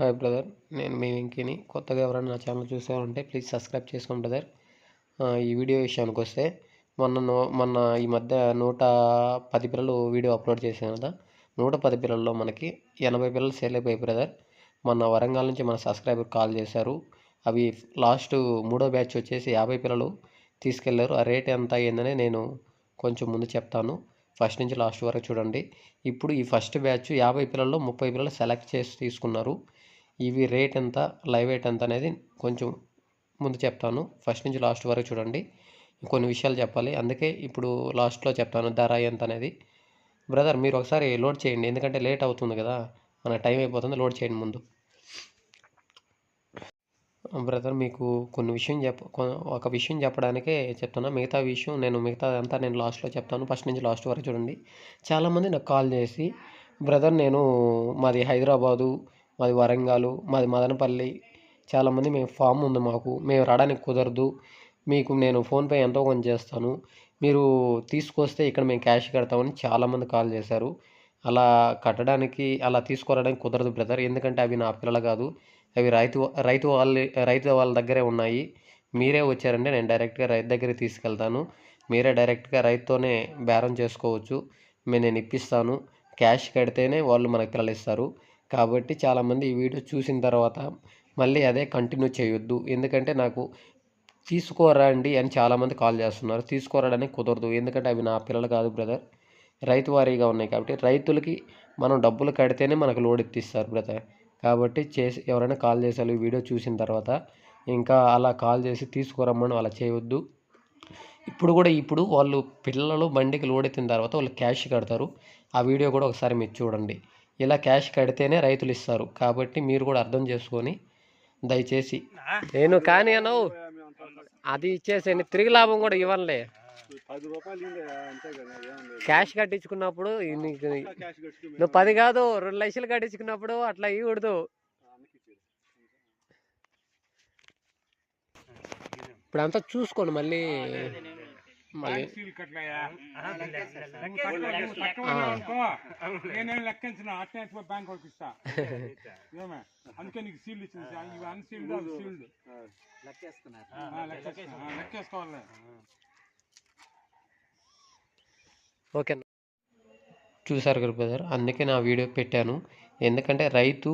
Hi brother నేను మీ వెంకీని. కొత్తగా ఎవరైనా నా ఛానల్ చూసారంటే ప్లీజ్ సబ్స్క్రైబ్ చేసుకోండి బ్రదర్ ఈ వీడియో విషయానికి వస్తే మొన్న నో- మొన్న ఈ మధ్య నూట పది పిల్లలు వీడియో అప్లోడ్ చేశాను కదా. నూట పది పిల్లల్లో మనకి ఎనభై పిల్లలు సేల్ అయిపోయాయి బ్రదర్ మొన్న వరంగల్ నుంచి మన సబ్స్క్రైబర్ కాల్ చేశారు. అవి లాస్ట్ మూడో బ్యాచ్ వచ్చేసి యాభై పిల్లలు తీసుకెళ్ళారు. ఆ రేట్ ఎంత అయ్యిందని నేను కొంచెం ముందు చెప్తాను. ఫస్ట్ నుంచి లాస్ట్ వరకు చూడండి. ఇప్పుడు ఈ ఫస్ట్ బ్యాచ్ యాభై పిల్లల్లో ముప్పై పిల్లలు సెలెక్ట్ చేసి తీసుకున్నారు. ఇవి రేట్ ఎంత లైవ్ రేట్ ఎంత అనేది కొంచెం ముందు చెప్తాను. ఫస్ట్ నుంచి లాస్ట్ వరకు చూడండి. కొన్ని విషయాలు చెప్పాలి. అందుకే ఇప్పుడు లాస్ట్లో చెప్తాను ధర ఎంత అనేది. బ్రదర్ మీరు ఒకసారి లోడ్ చేయండి. ఎందుకంటే లేట్ అవుతుంది కదా. మన టైం అయిపోతుంది. లోడ్ చేయండి ముందు. బ్రదర్ మీకు కొన్ని విషయం చెప్ప కొ- ఒక విషయం చెప్పడానికే చెప్తున్నా. మిగతా విషయం నేను మిగతా అంతా నేను లాస్ట్లో చెప్తాను. ఫస్ట్ నుంచి లాస్ట్ వరకు చూడండి. చాలామంది నాకు కాల్ చేసి బ్రదర్ నేను మాది హైదరాబాదు మాది వరంగల్ మాది మదనపల్లి. చాలామంది మేము ఫామ్ ఉంది మాకు. మేము రావడానికి కుదరదు. మీకు నేను ఫోన్పే ఎంతో కొంత చేస్తాను. మీరు తీసుకొస్తే ఇక్కడ మేము క్యాష్ కడతామని చాలామంది కాల్ చేశారు. అలా కట్టడానికి అలా తీసుకురావడానికి కుదరదు బ్రదర్. ఎందుకంటే అవి నా పిల్లలు కాదు. అవి రైతు రైతు వాళ్ళ రైతు వాళ్ళ దగ్గరే ఉన్నాయి. మీరే వచ్చారంటే నేను డైరెక్ట్గా రైతు దగ్గరికి తీసుకెళ్తాను. మీరే డైరెక్ట్గా రైతుతోనే బేరం చేసుకోవచ్చు. మేము నేను ఇప్పిస్తాను. క్యాష్ కడితేనే వాళ్ళు మనకి పిల్లలు ఇస్తారు. కాబట్టి చాలామంది ఈ వీడియో చూసిన తర్వాత మళ్ళీ అదే కంటిన్యూ చేయొద్దు. ఎందుకంటే నాకు తీసుకోరండి అని చాలామంది కాల్ చేస్తున్నారు. తీసుకోరాడని కుదరదు. ఎందుకంటే అవి నా పిల్లలు కాదు బ్రదర్. రైతు వారీగా ఉన్నాయి కాబట్టి రైతులకి మనం డబ్బులు కడితేనే మనకు లోడ్ ఎత్తిస్తారు బ్రదర్. కాబట్టి చేసి ఎవరైనా కాల్ చేశారు ఈ వీడియో చూసిన తర్వాత ఇంకా అలా కాల్ చేసి తీసుకురమ్మని అలా చేయవద్దు ఇప్పుడు కూడా ఇప్పుడు వాళ్ళు పిల్లలు బండికి లోడ్ ఎత్తిన తర్వాత వాళ్ళు క్యాష్ కడతారు. ఆ వీడియో కూడా ఒకసారి మీరు చూడండి. ఇలా క్యాష్ కడితేనే రైతులు ఇస్తారు కాబట్టి మీరు కూడా అర్థం చేసుకొని దయచేసి నేను కానీ అను అది ఇచ్చేసేయండి. తిరిగి లాభం కూడా ఇవ్వనులే. క్యాష్ కట్టించుకున్నప్పుడు నువ్వు పది కాదు రెండు లక్షలు కట్టించుకున్నప్పుడు అట్లా ఇవ్వకూడదు. ఇప్పుడు అంతా చూసుకోండి మళ్ళీ. నేనేం లెక్కించిన అట్నే బ్యాంక్ వాళ్ళకి ఇస్తా. ఏమే? అందుకే నీకు సీల్ ఇచ్చింది. ఇవి అన్సీల్డ్ సీల్డ్ లెక్కేసుకోవాలి. ఓకే. చూసారు కదా బ్రదర్ అందుకే నా వీడియో పెట్టాను. ఎందుకంటే రైతు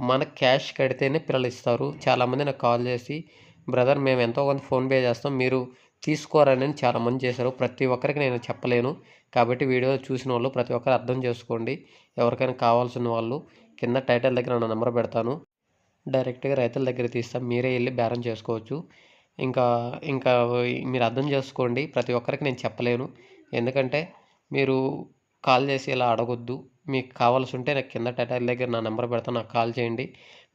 మన క్యాష్ కడితేనే పిల్లలు ఇస్తారు. చాలామంది నాకు కాల్ చేసి బ్రదర్ మేము ఎంతో కొంత ఫోన్పే చేస్తాం. మీరు తీసుకోరని చాలామంది చేశారు. ప్రతి ఒక్కరికి నేను చెప్పలేను. కాబట్టి వీడియో చూసిన వాళ్ళు ప్రతి ఒక్కరు అర్థం చేసుకోండి. ఎవరికైనా కావాల్సిన వాళ్ళు కింద టైటిల్ దగ్గర నా నెంబర్ పెడతాను. డైరెక్ట్గా రైతుల దగ్గర తీస్తాం. మీరే వెళ్ళి బేరం చేసుకోవచ్చు. ఇంకా ఇంకా మీరు అర్థం చేసుకోండి. ప్రతి ఒక్కరికి నేను చెప్పలేను. ఎందుకంటే మీరు కాల్ చేసి ఇలా అడగొద్దు. మీకు కావాల్సి ఉంటే నాకు కింద టైటిల్ దగ్గర నా నెంబర్ పెడతాను నాకు కాల్ చేయండి.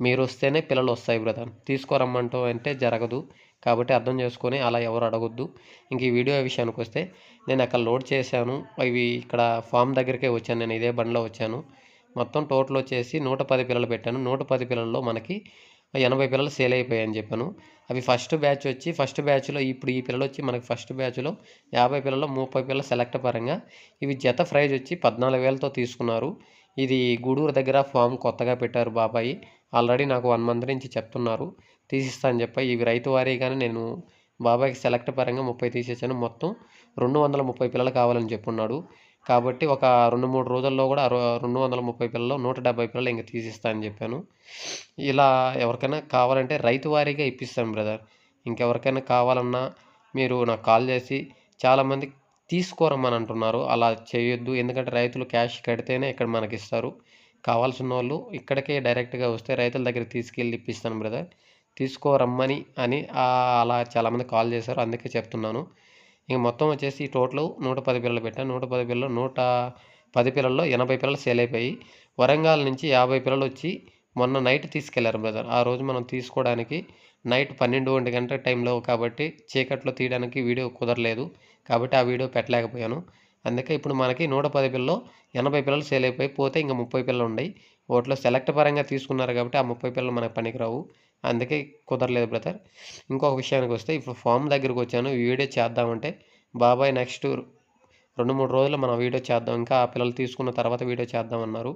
మీరు వస్తేనే పిల్లలు వస్తాయి బ్రదర్. తీసుకోరమ్మంటూ అంటే జరగదు. కాబట్టి అర్థం చేసుకొని అలా ఎవరు అడగొద్దు. ఇంక ఈ వీడియో విషయానికి వస్తే నేను అక్కడ లోడ్ చేశాను. అవి ఇక్కడ ఫామ్ దగ్గరికే వచ్చాను. నేను ఇదే బండిలో వచ్చాను. మొత్తం టోటల్ వచ్చేసి నూట పది పిల్లలు పెట్టాను. నూట పది పిల్లల్లో మనకి ఎనభై పిల్లలు సేల్ అయిపోయాయని చెప్పాను. అవి ఫస్ట్ బ్యాచ్ వచ్చి ఫస్ట్ బ్యాచ్లో ఇప్పుడు ఈ పిల్లలు వచ్చి మనకి ఫస్ట్ బ్యాచ్లో యాభై పిల్లల్లో ముప్పై పిల్లలు సెలెక్ట్ పరంగా ఇవి జత ప్రైజ్ వచ్చి పద్నాలుగు వేలతో తీసుకున్నారు. ఇది గూడూరు దగ్గర ఫామ్ కొత్తగా పెట్టారు బాబాయి. ఆల్రెడీ నాకు వన్ మంత్ నుంచి చెప్తున్నారు. తీసిస్తా అని చెప్పి. ఇవి రైతు వారీగానే నేను బాబాయ్కి సెలెక్ట్ పరంగా ముప్పై తీసేసాను. మొత్తం రెండు వందల ముప్పై పిల్లలు కావాలని చెప్పున్నాడు. కాబట్టి ఒక రెండు మూడు రోజుల్లో కూడా రెండు వందల ముప్పై పిల్లలు నూట డెబ్బై పిల్లలు ఇంకా తీసిస్తా అని చెప్పాను. ఇలా ఎవరికైనా కావాలంటే రైతు వారీగా ఇప్పిస్తాను బ్రదర్. ఇంకెవరికైనా కావాలన్నా మీరు నాకు కాల్ చేసి చాలామంది తీసుకోరమ్మని అంటున్నారు. అలా చేయొద్దు. ఎందుకంటే రైతులు క్యాష్ కడితేనే ఇక్కడ మనకి ఇస్తారు కావాల్సిన వాళ్ళు ఇక్కడికే డైరెక్ట్గా వస్తే రైతుల దగ్గర తీసుకెళ్ళి ఇప్పిస్తాను బ్రదర్. తీసుకోరమ్మని అని అలా చాలామంది కాల్ చేశారు. అందుకే చెప్తున్నాను. ఇంక మొత్తం వచ్చేసి టోటల్ నూట పది పిల్లలు పెట్టాను. నూట పది పిల్లలు నూట పది పిల్లల్లో ఎనభై పిల్లలు సేల్ అయిపోయి వరంగల్ నుంచి యాభై పిల్లలు వచ్చి మొన్న నైట్ తీసుకెళ్ళారు బ్రదర్. ఆ రోజు మనం తీసుకోవడానికి నైట్ పన్నెండు ఒంటి గంట టైంలో కాబట్టి చీకట్లో తీయడానికి వీడియో కుదరలేదు. కాబట్టి ఆ వీడియో పెట్టలేకపోయాను. అందుకే ఇప్పుడు మనకి నూట పది పిల్లలు ఎనభై పిల్లలు సేల్ అయిపోయి పోతే ఇంకా ముప్పై పిల్లలు ఉన్నాయి వాటిలో సెలెక్ట్ పరంగా తీసుకున్నారు కాబట్టి ఆ ముప్పై పిల్లలు మనకు పనికిరావు. అందుకే కుదరలేదు బ్రదర్. ఇంకొక విషయానికి వస్తే ఇప్పుడు ఫామ్ దగ్గరకు వచ్చాను. ఈ వీడియో చేద్దామంటే బాబాయ్ నెక్స్ట్ రెండు మూడు రోజులు మనం వీడియో చేద్దాం. ఇంకా ఆ పిల్లలు తీసుకున్న తర్వాత వీడియో చేద్దామన్నారు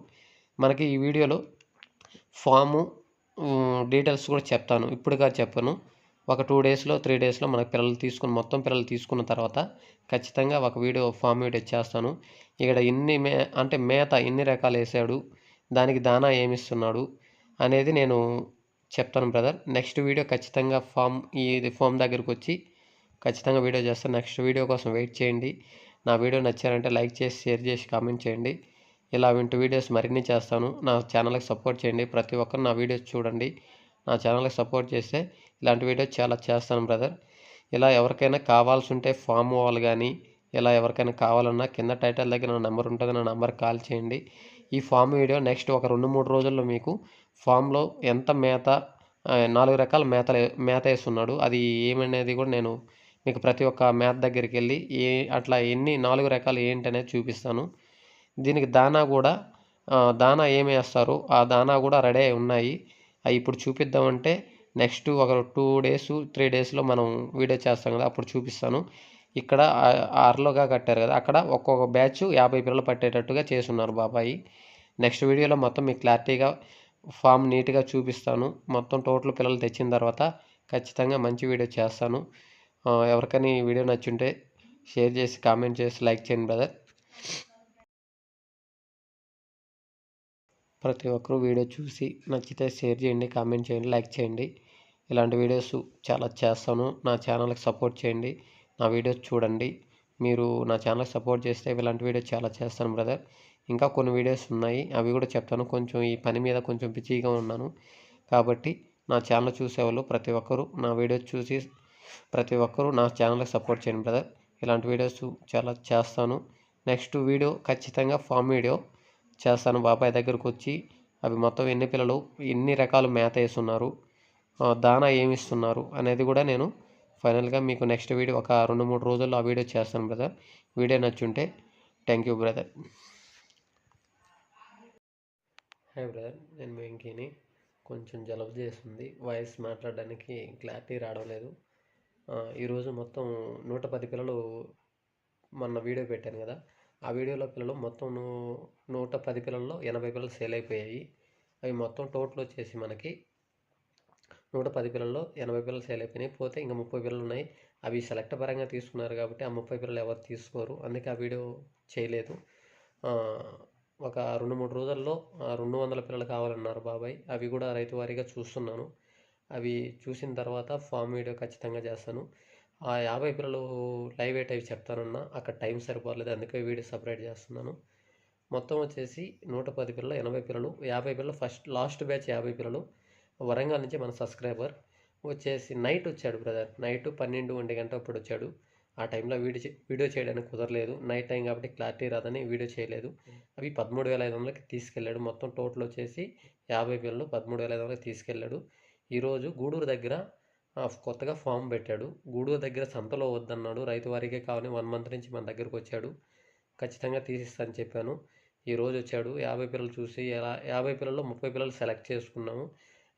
మనకి ఈ వీడియోలో ఫాము డీటెయిల్స్ కూడా చెప్తాను. ఇప్పుడుగా చెప్పను. ఒక టూ డేస్లో త్రీ డేస్లో మనకు పిల్లలు తీసుకుని మొత్తం పిల్లలు తీసుకున్న తర్వాత ఖచ్చితంగా ఒక వీడియో ఫామ్ వీడియో చేస్తాను ఇక్కడ ఇన్ని మే అంటే మేత ఎన్ని రకాలు వేసాడు దానికి దానా ఏమిస్తున్నాడు అనేది నేను చెప్తాను బ్రదర్ నెక్స్ట్ వీడియో ఖచ్చితంగా ఫామ్ ఈ ఫామ్ దగ్గరకు వచ్చి ఖచ్చితంగా వీడియో చేస్తాను. నెక్స్ట్ వీడియో కోసం వెయిట్ చేయండి. నా వీడియో నచ్చారంటే లైక్ చేసి షేర్ చేసి కామెంట్ చేయండి. ఇలా వింటూ వీడియోస్ మరిన్ని చేస్తాను. నా ఛానల్కి సపోర్ట్ చేయండి. ప్రతి ఒక్కరు నా వీడియోస్ చూడండి. నా ఛానల్కి సపోర్ట్ చేస్తే ఇలాంటి వీడియోస్ చాలా చేస్తాను బ్రదర్. ఇలా ఎవరికైనా కావాల్సి ఉంటే ఫామ్ వాళ్ళు కానీ ఇలా ఎవరికైనా కావాలన్నా కింద టైటిల్ దగ్గర నా నెంబర్ ఉంటుంది నా నెంబర్ కాల్ చేయండి. ఈ ఫామ్ వీడియో నెక్స్ట్ ఒక రెండు మూడు రోజుల్లో మీకు ఫామ్లో ఎంత మేత నాలుగు రకాల మేతలు మేత వేస్తున్నాడు అది ఏమనేది కూడా నేను మీకు ప్రతి ఒక్క మేత దగ్గరికి వెళ్ళి ఏ అట్లా ఎన్ని నాలుగు రకాలు ఏంటి అనేది చూపిస్తాను. దీనికి దానా కూడా దానా ఏమి వేస్తారో? ఆ దానా కూడా రెడీ అయి ఉన్నాయి. అవి ఇప్పుడు చూపిద్దామంటే నెక్స్ట్ ఒక టూ డేస్ త్రీ డేస్లో మనం వీడియో చేస్తాం కదా అప్పుడు చూపిస్తాను. ఇక్కడ ఆర్లోగా ఆరులోగా కట్టారు కదా అక్కడ ఒక్కొక్క బ్యాచ్ యాభై పిల్లలు పట్టేటట్టుగా చేసున్నారు బాబాయి. నెక్స్ట్ వీడియోలో మొత్తం మీకు క్లారిటీగా ఫామ్ నీట్గా చూపిస్తాను. మొత్తం టోటల్ పిల్లలు తెచ్చిన తర్వాత ఖచ్చితంగా మంచి వీడియో చేస్తాను. ఎవరికైనా ఈ వీడియో నచ్చుంటే షేర్ చేసి కామెంట్ చేసి లైక్ చేయండి బ్రదర్. ప్రతి ఒక్కరూ వీడియో చూసి నచ్చితే షేర్ చేయండి కామెంట్ చేయండి లైక్ చేయండి. ఇలాంటి వీడియోస్ చాలా చేస్తాను. నా ఛానల్కి సపోర్ట్ చేయండి. నా వీడియోస్ చూడండి. మీరు నా ఛానల్కి సపోర్ట్ చేస్తే ఇలాంటి వీడియోస్ చాలా చేస్తాను బ్రదర్. ఇంకా కొన్ని వీడియోస్ ఉన్నాయి. అవి కూడా చెప్తాను. కొంచెం ఈ పని మీద కొంచెం బిజీగా ఉన్నాను. కాబట్టి నా ఛానల్ చూసేవాళ్ళు ప్రతి ఒక్కరూ నా వీడియోస్ చూసి ప్రతి ఒక్కరూ నా ఛానల్కి సపోర్ట్ చేయండి బ్రదర్. ఇలాంటి వీడియోస్ చాలా చేస్తాను. నెక్స్ట్ వీడియో ఖచ్చితంగా ఫామ్ వీడియో. చేస్తాను. బాబాయ్ దగ్గరకు వచ్చి అవి మొత్తం ఎన్ని పిల్లలు ఎన్ని రకాలు మేత వేస్తున్నారు దానా ఏమి ఇస్తున్నారు అనేది కూడా నేను ఫైనల్గా మీకు నెక్స్ట్ వీడియో ఒక రెండు మూడు రోజుల్లో ఆ వీడియో చేస్తాను brother. Video నచ్చుంటే thank you brother. Hi brother నేను వెంకీని కొంచెం జలుబు చేస్తుంది. వాయిస్ మాట్లాడడానికి క్లారిటీ రావడం లేదు. ఈరోజు మొత్తం నూట పది పిల్లలు మొన్న వీడియో పెట్టాను కదా. ఆ వీడియోలో పిల్లలు మొత్తం నూట పది పిల్లల్లో ఎనభై పిల్లలు సేల్ అయిపోయాయి. అవి మొత్తం టోటల్ వచ్చేసి మనకి నూట పది పిల్లల్లో ఎనభై పిల్లలు సేల్ అయిపోయినాయి. పోతే ఇంకా ముప్పై పిల్లలు ఉన్నాయి. అవి సెలెక్ట్ పరంగా తీసుకున్నారు కాబట్టి ఆ ముప్పై పిల్లలు ఎవరు తీసుకోరు. అందుకే ఆ వీడియో చేయలేదు. ఒక రెండు మూడు రోజుల్లో రెండు వందల పిల్లలు కావాలన్నారు బాబాయ్. అవి కూడా రైతు వారీగా చూస్తున్నాను. అవి చూసిన తర్వాత ఫామ్ వీడియో ఖచ్చితంగా చేస్తాను. ఆ యాభై పిల్లలు లైవ్ ఎయిట్ అవి చెప్తానన్నా. అక్కడ టైం సరిపోలేదు అందుకే వీడియో సపరేట్ చేస్తున్నాను. మొత్తం వచ్చేసి నూట పది పిల్లలు ఎనభై పిల్లలు యాభై పిల్లలు ఫస్ట్ లాస్ట్ బ్యాచ్ యాభై పిల్లలు. వరంగల్ నుంచి మన సబ్స్క్రైబర్ వచ్చేసి నైట్ వచ్చాడు బ్రదర్. నైట్ పన్నెండు ఒంటి గంట అప్పుడు వచ్చాడు. ఆ టైంలో వీడియో వీడియో చేయడానికి కుదరలేదు. నైట్ టైం కాబట్టి క్లారిటీ రాదని వీడియో చేయలేదు. అవి పదమూడు వేల ఐదు వందలకి తీసుకెళ్ళాడు. మొత్తం టోటల్ వచ్చేసి యాభై పిల్లలు పదమూడు వేల ఐదు వందలకి తీసుకెళ్ళాడు. ఈరోజు గూడూరు దగ్గర కొత్తగా ఫామ్ పెట్టాడు. గూడూరు దగ్గర సంతలో వద్దన్నాడు. రైతు వారికే కావాలని వన్ మంత్ నుంచి మన దగ్గరకు వచ్చాడు. ఖచ్చితంగా తీసిస్తాను చెప్పాను. ఈరోజు వచ్చాడు. యాభై పిల్లలు చూసి ఎలా యాభై పిల్లల్లో ముప్పై పిల్లలు సెలెక్ట్ చేసుకున్నాము.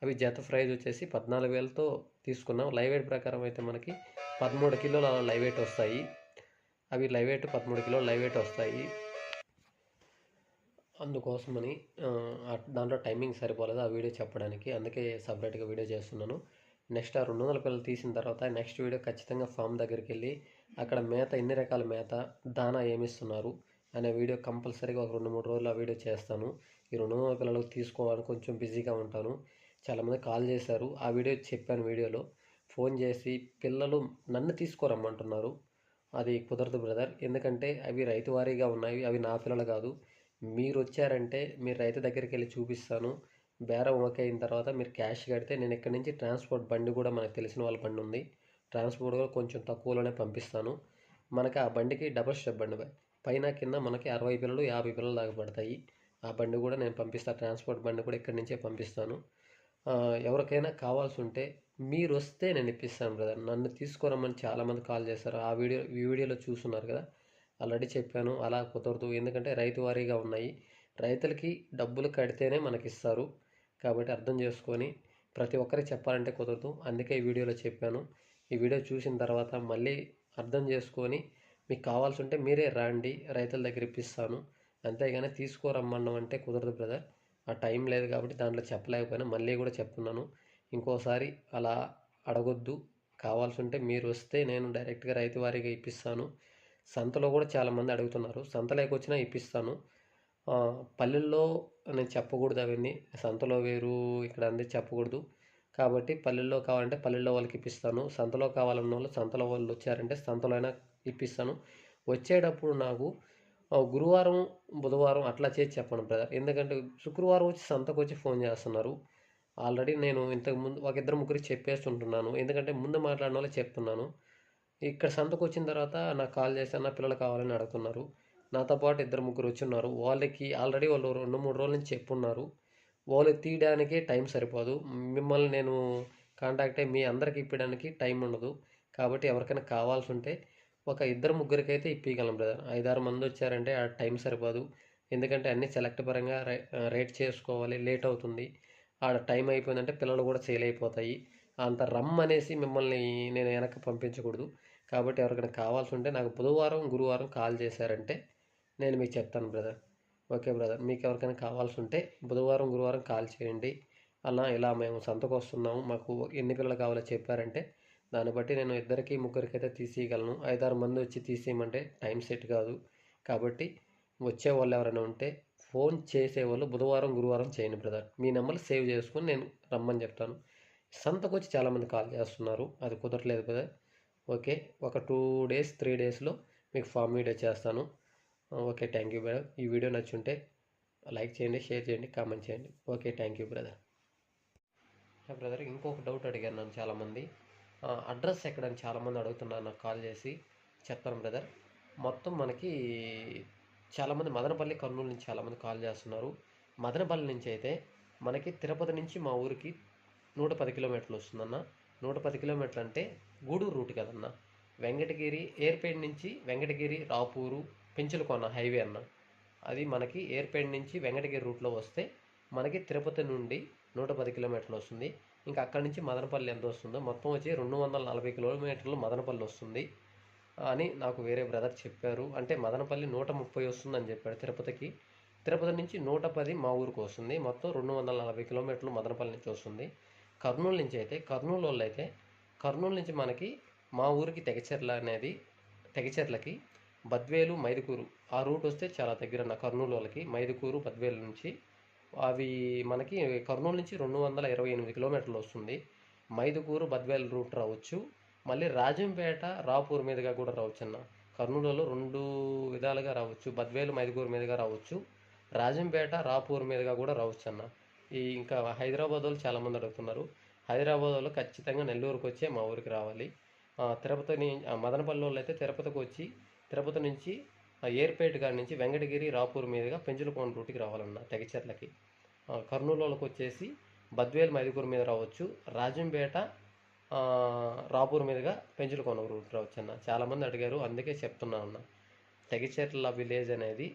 అవి జత ప్రైజ్ వచ్చేసి పద్నాలుగు వేలతో తీసుకున్నాం. లైవ్ వెయిట్ ప్రకారం అయితే మనకి పదమూడు కిలోలు లైవ్ వెయిట్ వస్తాయి. అవి లైవ్ వెయిట్ పదమూడు కిలోలు లైవ్ వెయిట్ వస్తాయి. అందుకోసమని దాంట్లో టైమింగ్ సరిపోలేదు ఆ వీడియో చెప్పడానికి. అందుకే సపరేట్గా వీడియో చేస్తున్నాను. నెక్స్ట్ ఆ రెండు వందల పిల్లలు తీసిన తర్వాత నెక్స్ట్ వీడియో ఖచ్చితంగా ఫామ్ దగ్గరికి వెళ్ళి అక్కడ మేత ఎన్ని రకాల మేత దానా ఏమిస్తున్నారు అనే వీడియో కంపల్సరీగా ఒక రెండు మూడు రోజులు ఆ వీడియో చేస్తాను. ఈ రెండు వందల పిల్లలు తీసుకోవాలని కొంచెం బిజీగా ఉంటాను. చాలామంది కాల్ చేశారు. ఆ వీడియో చెప్పాను వీడియోలో. ఫోన్ చేసి పిల్లలు నన్ను తీసుకోరమ్మంటున్నారు. అది కుదరదు బ్రదర్. ఎందుకంటే అవి రైతు వారీగా ఉన్నాయి. అవి నా పిల్లలు కాదు. మీరు వచ్చారంటే మీరు రైతు దగ్గరికి వెళ్ళి చూపిస్తాను. బేరం ఓకే అయిన తర్వాత మీరు క్యాష్ కడితే నేను ఇక్కడి నుంచి ట్రాన్స్పోర్ట్ బండి కూడా మనకు తెలిసిన వాళ్ళ బండి ఉంది. ట్రాన్స్పోర్ట్ కూడా కొంచెం తక్కువలోనే పంపిస్తాను. మనకి ఆ బండికి డబల్ స్టెప్ బండి పైన కింద మనకి అరవై పిల్లలు యాభై పిల్లలు దాకా పడతాయి. ఆ బండి కూడా నేను పంపిస్తాను ట్రాన్స్పోర్ట్ బండి కూడా ఇక్కడి నుంచే పంపిస్తాను. ఎవరికైనా కావాల్సి ఉంటే మీరు వస్తే నేను ఇప్పిస్తాను బ్రదర్. నన్ను తీసుకురమ్మని చాలామంది కాల్ చేస్తారు ఆ వీడియో ఈ వీడియోలో చూస్తున్నారు కదా. ఆల్రెడీ చెప్పాను. అలా కుదరదు. ఎందుకంటే రైతు వారీగా ఉన్నాయి. రైతులకి డబ్బులు కడితేనే మనకి ఇస్తారు కాబట్టి అర్థం చేసుకొని ప్రతి ఒక్కరికి చెప్పాలంటే కుదరదు. అందుకే ఈ వీడియోలో చెప్పాను. ఈ వీడియో చూసిన తర్వాత మళ్ళీ అర్థం చేసుకొని మీకు కావాల్సి ఉంటే మీరే రండి రైతుల దగ్గర ఇప్పిస్తాను. అంతేగాని తీసుకోరమ్మడం అంటే కుదరదు బ్రదర్. ఆ టైం లేదు కాబట్టి దాంట్లో చెప్పలేకపోయినా మళ్ళీ కూడా చెప్తున్నాను. ఇంకోసారి అలా అడగొద్దు. కావాల్సి ఉంటే మీరు వస్తే నేను డైరెక్ట్గా రైతు వారీగా ఇప్పిస్తాను. సంతలో కూడా చాలామంది అడుగుతున్నారు. సంతలోకి వచ్చినా ఇప్పిస్తాను. పల్లెల్లో నేను చెప్పకూడదు అవన్నీ. సంతలో వేరు ఇక్కడ అంది చెప్పకూడదు. కాబట్టి పల్లెల్లో కావాలంటే పల్లెల్లో వాళ్ళకి ఇప్పిస్తాను. సంతలో కావాలన్న వాళ్ళు సంతలో వాళ్ళు వచ్చారంటే సంతలో అయినా ఇప్పిస్తాను. వచ్చేటప్పుడు నాకు గురువారం బుధవారం అట్లా చేసి చెప్పండి బ్రదర్. ఎందుకంటే శుక్రవారం వచ్చి సంతకు వచ్చి ఫోన్ చేస్తున్నారు. ఆల్రెడీ నేను ఇంతకు ముందు ఒక ఇద్దరు ముగ్గురికి చెప్పేస్తుంటున్నాను ఎందుకంటే ముందు మాట్లాడిన వాళ్ళు చెప్తున్నాను. ఇక్కడ సంతకు వచ్చిన తర్వాత నాకు కాల్ చేసి నా పిల్లలు కావాలని అడుగుతున్నారు. నాతో పాటు ఇద్దరు ముగ్గురు వచ్చి ఉన్నారు వాళ్ళకి ఆల్రెడీ వాళ్ళు రెండు మూడు రోజుల నుంచి చెప్పున్నారు. వాళ్ళు తీయడానికి టైం సరిపోదు. మిమ్మల్ని నేను కాంటాక్ట్ అయ్యి మీ అందరికి ఇప్పడానికి టైం ఉండదు. కాబట్టి ఎవరికైనా కావాల్సి ఉంటే ఒక ఇద్దరు ముగ్గురికైతే ఇప్పగలం బ్రదర్ ఐదారు మంది వచ్చారంటే ఆ టైం సరిపోదు. ఎందుకంటే అన్నీ సెలెక్ట్ పరంగా రే- రేట్ చేసుకోవాలి లేట్ అవుతుంది. ఆడ టైం అయిపోయిందంటే పిల్లలు కూడా సేల్ అయిపోతాయి. అంత రమ్ అనేసి మిమ్మల్ని నేను వెనక్కి పంపించకూడదు. కాబట్టి ఎవరికైనా కావాల్సి ఉంటే నాకు బుధవారం గురువారం కాల్ చేశారంటే నేను మీకు చెప్తాను బ్రదర్ ఓకే బ్రదర్ మీకు ఎవరికైనా కావాల్సి ఉంటే బుధవారం గురువారం కాల్ చేయండి. అలా ఇలా మేము సంతకు వస్తున్నాము. మాకు ఎన్ని పిల్లలు కావాలో చెప్పారంటే దాన్ని బట్టి నేను ఇద్దరికి ముగ్గురికి అయితే తీసేయగలను. ఐదారు మంది వచ్చి తీసేయమంటే టైం సెట్ కాదు. కాబట్టి వచ్చే వాళ్ళు ఎవరైనా ఉంటే ఫోన్ చేసేవాళ్ళు బుధవారం గురువారం చేయండి బ్రదర్. మీ నెంబర్ సేవ్ చేసుకొని నేను రమ్మని చెప్తాను. సంతకు వచ్చి చాలామంది కాల్ చేస్తున్నారు. అది కుదరలేదు కదా ఓకే ఒక టూ డేస్ త్రీ డేస్లో మీకు ఫామ్ వీడియో చేస్తాను. Okay thank you brother. ఈ వీడియో నచ్చుంటే లైక్ చేయండి షేర్ చేయండి కామెంట్ చేయండి. Okay thank you brother. Brother ఇంకొక డౌట్ అడిగాను నన్ను చాలామంది. అడ్రస్ ఎక్కడని చాలామంది అడుగుతున్నారు నాకు కాల్ చేసి చెప్తాను బ్రదర్. మొత్తం మనకి చాలామంది మదనపల్లి కర్నూలు నుంచి చాలామంది కాల్ చేస్తున్నారు. మదనపల్లి నుంచి అయితే మనకి తిరుపతి నుంచి మా ఊరికి నూట పది కిలోమీటర్లు వస్తుందన్న. నూట పది కిలోమీటర్లు అంటే గూడూరు రూట్ కదన్న. వెంకటగిరి ఎయిర్పేట్ నుంచి వెంకటగిరి రాపూరు పెంచులకొన్న హైవే అన్న. అది మనకి ఎయిర్పేట్ నుంచి వెంకటగిరి రూట్లో వస్తే మనకి తిరుపతి నుండి నూట పది కిలోమీటర్లు వస్తుంది. ఇంకా అక్కడి నుంచి మదనపల్లి ఎంత వస్తుందో? మొత్తం వచ్చి రెండు వందల నలభై కిలోమీటర్లు మదనపల్లి వస్తుంది. అని నాకు వేరే బ్రదర్ చెప్పారు. అంటే మదనపల్లి నూట ముప్పై వస్తుందని చెప్పాడు తిరుపతికి. తిరుపతి నుంచి నూట పది మా ఊరికి వస్తుంది. మొత్తం రెండు వందల నలభై కిలోమీటర్లు మదనపల్లి నుంచి వస్తుంది. కర్నూలు నుంచి అయితే కర్నూలు వాళ్ళు అయితే కర్నూలు నుంచి మనకి మా ఊరికి తెగచెర్ల అనేది తెగచెర్లకి బద్వేలు మైదుకూరు ఆ రూట్ వస్తే చాలా దగ్గర నా కర్నూలు వాళ్ళకి మైదుకూరు బద్వేలు నుంచి అవి మనకి కర్నూలు నుంచి రెండు వందల ఇరవై ఎనిమిది కిలోమీటర్లు వస్తుంది. మైదుకూరు బద్వేల్ రూట్ రావచ్చు. మళ్ళీ రాజంపేట రాపూర్ మీదుగా కూడా రావచ్చు అన్న. కర్నూలులో రెండు విధాలుగా రావచ్చు. బద్వేలు మైదుకూరు మీదుగా రావచ్చు. రాజంపేట రాపూర్ మీదుగా కూడా రావచ్చు అన్న. ఈ ఇంకా హైదరాబాద్ వాళ్ళు చాలామంది అడుగుతున్నారు. హైదరాబాద్ వాళ్ళు ఖచ్చితంగా నెల్లూరుకు వచ్చే మా ఊరికి రావాలి. తిరుపతి మదనపల్లి వాళ్ళు అయితే తిరుపతికి వచ్చి తిరుపతి నుంచి ఏర్పేట గారి నుంచి వెంకటగిరి రాపూర్ మీదుగా పెంచులకోన రూట్కి రావాలన్న తెగచెర్లకి కర్నూలులోకి కర్నూలు వాళ్ళకి వచ్చేసి బద్వేలు మైదుకూరు మీద రావచ్చు. రాజంపేట రాపూర్ మీదుగా పెంచులకోన రూట్ రావచ్చు అన్న చాలామంది అడిగారు అందుకే చెప్తున్నా అన్న. తెగచెర్ల విలేజ్ అనేది